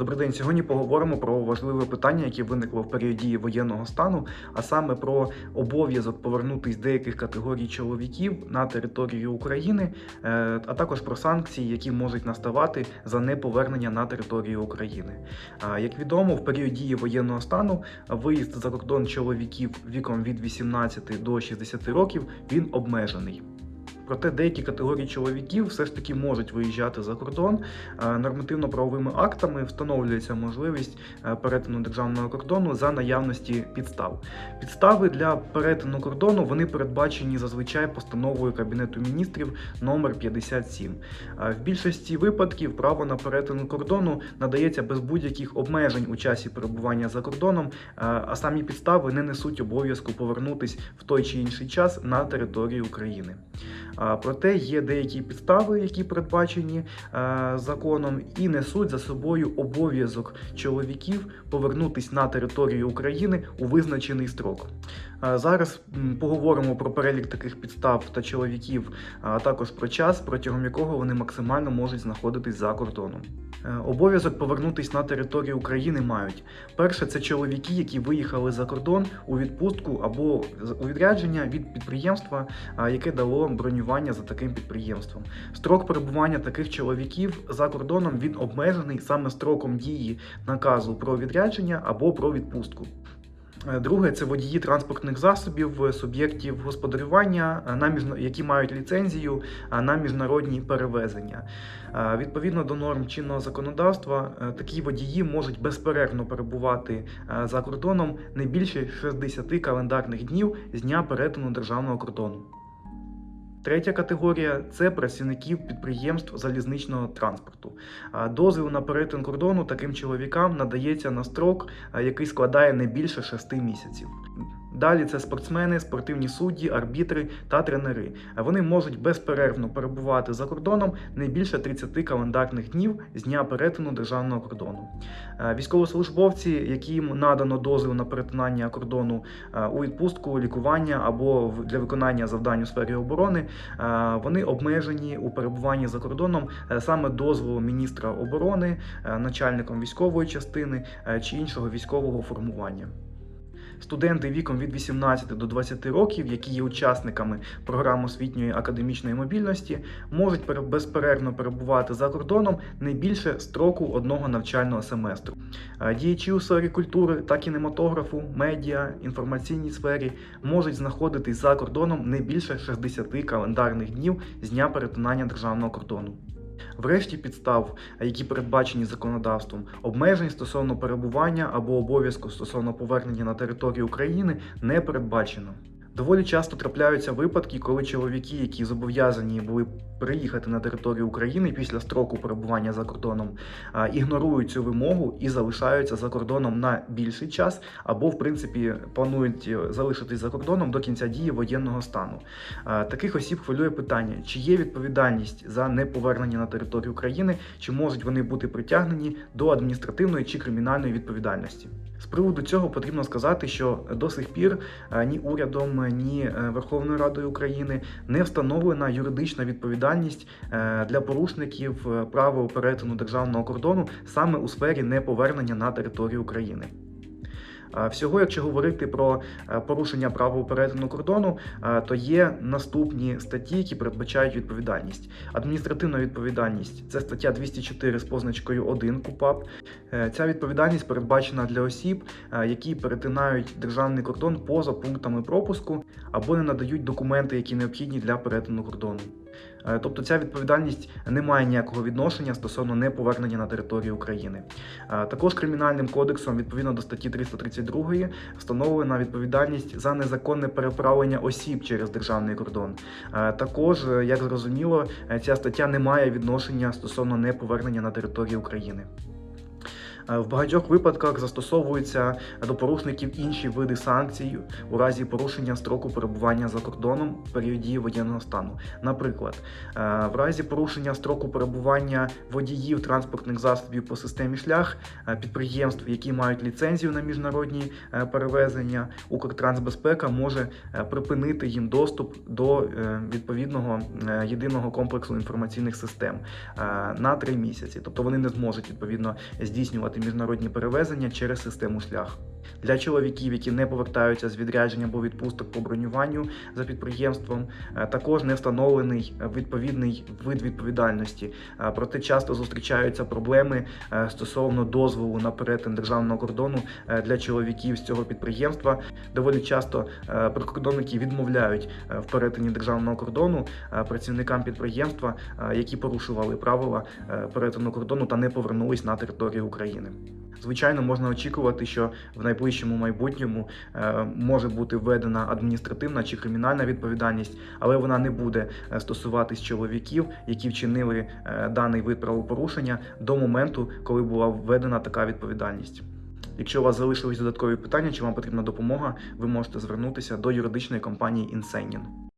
Добрий день. Сьогодні поговоримо про важливе питання, яке виникло в період дії воєнного стану, а саме про обов'язок повернутись деяких категорій чоловіків на територію України, е, а також про санкції, які можуть наставати за неповернення на територію України. Як відомо, в період дії воєнного стану виїзд за кордон чоловіків віком від 18 до 60 років він обмежений. Проте деякі категорії чоловіків все ж таки можуть виїжджати за кордон. Е, Нормативно-правовими актами встановлюється можливість е, перетину державного кордону за наявності підстав. Підстави для перетину кордону вони передбачені зазвичай постановою Кабінету міністрів номер 57. Е, В більшості випадків право на перетин кордону надається без будь-яких обмежень у часі перебування за кордоном, а самі підстави не несуть обов'язку повернутись в той чи інший час на територію України. А, Проте є деякі підстави, які передбачені е, законом, і несуть за собою обов'язок чоловіків повернутись на територію України у визначений строк. Е, Зараз поговоримо про перелік таких підстав та чоловіків, а також про час, протягом якого вони максимально можуть знаходитись за кордоном. Е, Обов'язок повернутись на територію України мають перше, це чоловіки, які виїхали за кордон у відпустку або у відрядження від підприємства, яке дало бронювання за таким підприємством. Строк перебування таких чоловіків за кордоном він обмежений саме строком дії наказу про відрядження або про відпустку. Е, Друге це водії транспортних засобів е, суб'єктів господарювання, е, які мають ліцензію на міжнародні перевезення. Відповідно до норм чинного законодавства, такі водії можуть безперервно перебувати за кордоном не більше 60 календарних днів з дня перетину державного кордону. Третя категорія це працівників підприємств залізничного транспорту. Дозвіл на перетин кордону таким чоловікам надається на строк, який складає не більше 6 місяців. Далі це спортсмени, спортивні судді, арбітри та тренери. Вони можуть безперервно перебувати за кордоном не більше 30 календарних днів з дня перетину державного кордону. Е, Військовослужбовці, яким надано дозвіл на перетинання кордону е, у відпустку, лікування або для виконання завдань у сфері оборони, е, вони обмежені у перебуванні за кордоном саме дозволу міністра оборони, начальником військової частини чи іншого військового формування. Студенти віком від 18 до 20 років, які є учасниками програм освітньої академічної мобільності, можуть пере- безперервно перебувати за кордоном не більше строку одного навчального семестру. Е, Діячі у сфері культури та кінематографу, медіа, інформаційній сфері можуть знаходитись за кордоном не більше 60 календарних днів з дня перетинання державного кордону. Врешті підстав, які передбачені законодавством, обмежень стосовно перебування або обов'язку стосовно повернення на територію України не передбачено. Доволі часто трапляються випадки, коли чоловіки, які зобов'язані були приїхати на територію України після строку перебування за кордоном, ігнорують цю вимогу і залишаються за кордоном на більший час, або, в принципі, планують е, залишитись за кордоном до кінця дії воєнного стану. Таких осіб хвилює питання, чи є відповідальність за неповернення на територію України, чи можуть вони бути притягнені до адміністративної чи кримінальної відповідальності. З приводу цього потрібно сказати, що до сих пір е, ні урядом, ні е, Верховною Радою України не встановлена юридична відповідальність е, для порушників е, правил перетину державного кордону саме у сфері неповернення на територію України. Е, Всього, якщо говорити про порушення правил перетину кордону, то є наступні статті, які передбачають відповідальність. Адміністративна відповідальність це стаття 204 з позначкою 1 КУПАП. Ця відповідальність передбачена для осіб, які перетинають державний кордон поза пунктами пропуску або не надають документи, які необхідні для перетину кордону. Е, Тобто ця відповідальність не має ніякого відношення стосовно неповернення на територію України. Е, Також кримінальним кодексом, відповідно до статті 332, встановлена відповідальність за незаконне переправлення осіб через державний кордон. Е, Також, як зрозуміло, ця стаття не має відношення стосовно неповернення на територію України. Е, В багатьох випадках застосовуються до порушників інші види санкцій у разі порушення строку перебування за кордоном в період дії воєнного стану. Наприклад, е, в разі порушення строку перебування водіїв транспортних засобів по системі шлях е, підприємств, які мають ліцензію на міжнародні перевезення, Укртрансбезпека може припинити їм доступ до відповідного єдиного комплексу інформаційних систем на три місяці. Тобто вони не зможуть відповідно здійснювати міжнародні перевезення через систему шлях. Для чоловіків, які не повертаються з відрядження або відпусток по бронюванню за підприємством, е, також не встановлений відповідний вид відповідальності. Е, Проте часто зустрічаються проблеми е, стосовно дозволу на перетин державного кордону для чоловіків з цього підприємства. Доволі часто прикордонники відмовляють в перетині державного кордону працівникам підприємства, які порушували правила перетину кордону та не повернулись на територію України. Звичайно, можна очікувати, що в найближчому майбутньому е, може бути введена адміністративна чи кримінальна відповідальність, але вона не буде е, стосуватись чоловіків, які вчинили е, даний вид правопорушення до моменту, коли була введена така відповідальність. Якщо у вас залишились додаткові питання чи вам потрібна допомога, ви можете звернутися до юридичної компанії Insane.